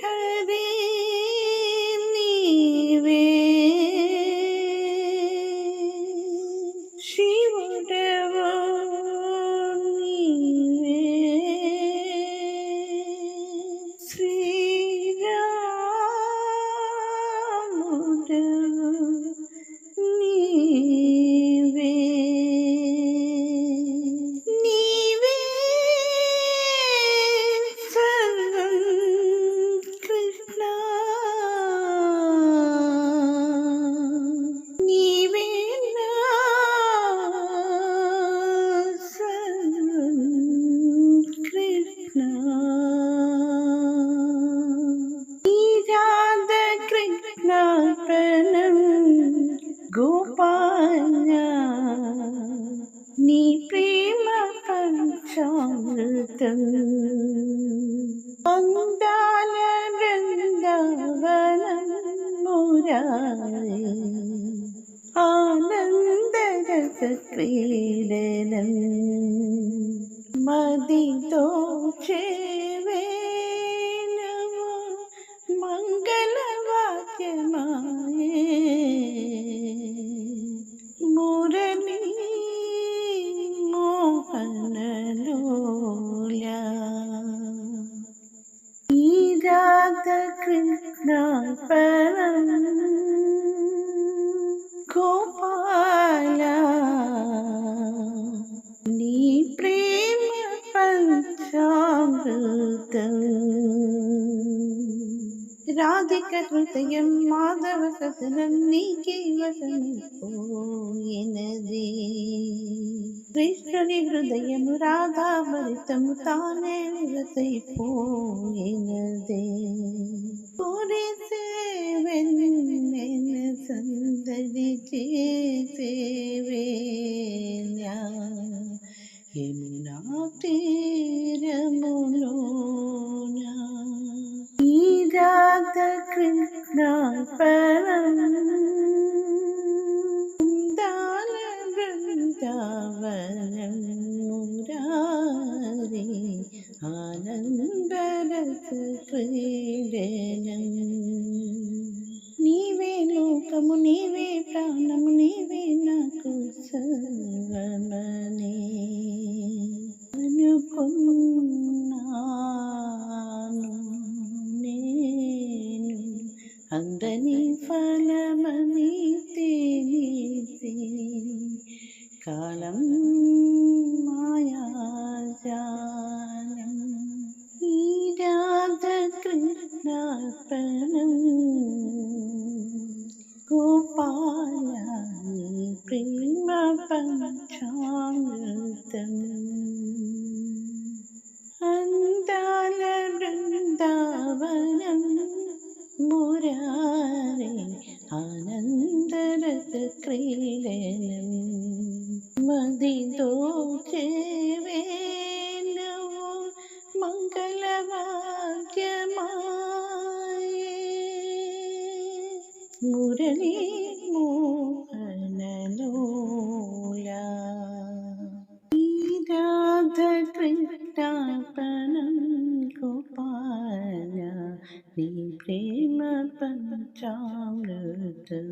had Gopala നീ പ്രേമ പഞ്ചാമൃതം. മന്ദാല വൃന്ദാവനം മുരാരി ആനന്ദരസ മതിതോ ചേവേനമോ മംഗളവാക്യമായേ. മോഹനലോല ഈ രാധകൃഷ്ണ പരം ഗോപാല. നീ പ്രേമ പഞ്ചാമൃതം రాధిక హృదయం మాధవ కథనం నీకే వసమిపోయినది కృష్ణుని హృదయము రాధాభరితము తానే విరసైపోయినదే కోరేసే వెన్న సందడి చేసేవేలా యమునా తీరములో പരം വൃന്ദാവനം മുരാരി ആനന്ദരസ ക്രീഡനം అందని ఫలమని తెలిసి కాలం మాయాజాలం ఈ రాధకృష్ణార్పణం గోపాల నీ ప్రేమ పంచామృతం అందాల బృందావనం മുരാരേ മുരാരി ആനന്ദരത് ക്രീഡനം മതിദോഷേവേനവോ മംഗളവാക്യമായ. മുരളി മോഹനലോല. രാധ കൃഷ്ണാപണം ഗോപാല నీ ప్రేమ పంచామృతం